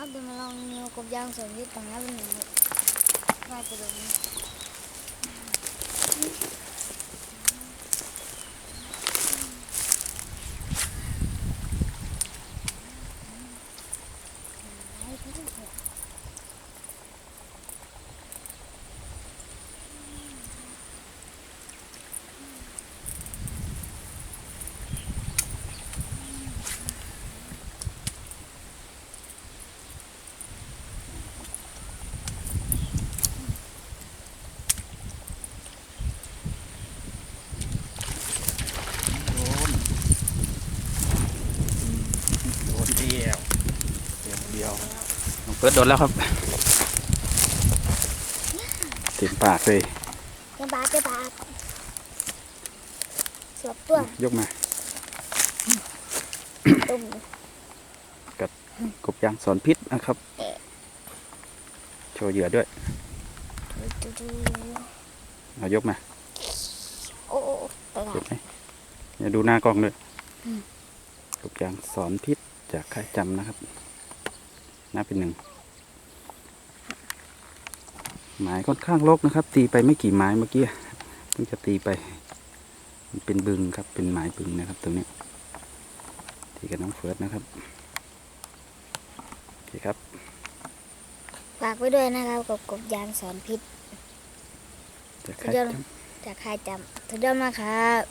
ครับเดี๋ยวมาลองนิวกบยางส่วนที่ต่างหน้าเป็นหนึ่งง่ายกระโดดนี้โดนเดียวเดียวเดียวน้องเปิดโดนแล้วครับเต็มปากเลยกระบาดกระบาดสวบตัวยกมาตุ่มกบยางสอนพิษนะครับ โชว์เหยื่อด้วยดูดูเอายกมาโอ้โอ้ตลาเก็ดบไหมอย่าดูหน้ากล้องด้วยอืมกบยางสอนพิษจากค่ายจำนะครับห น้าเป็นหนึ่งหมายค่อนข้างลกนะครับ ตีไปไม่กี่ไม้เมื่อกี้เพิ่งจะตีไปมันเป็นบึงครับเป็นหมายบึงนะครับตรงนี้ตีกับน้องเฟิร์สนะครับโอเคครับฝากไว้ด้วยนะครับกับกบยางสอนพิษจากค่ายสุดยอดจำจากค่ายจำสุดยอดมากครับ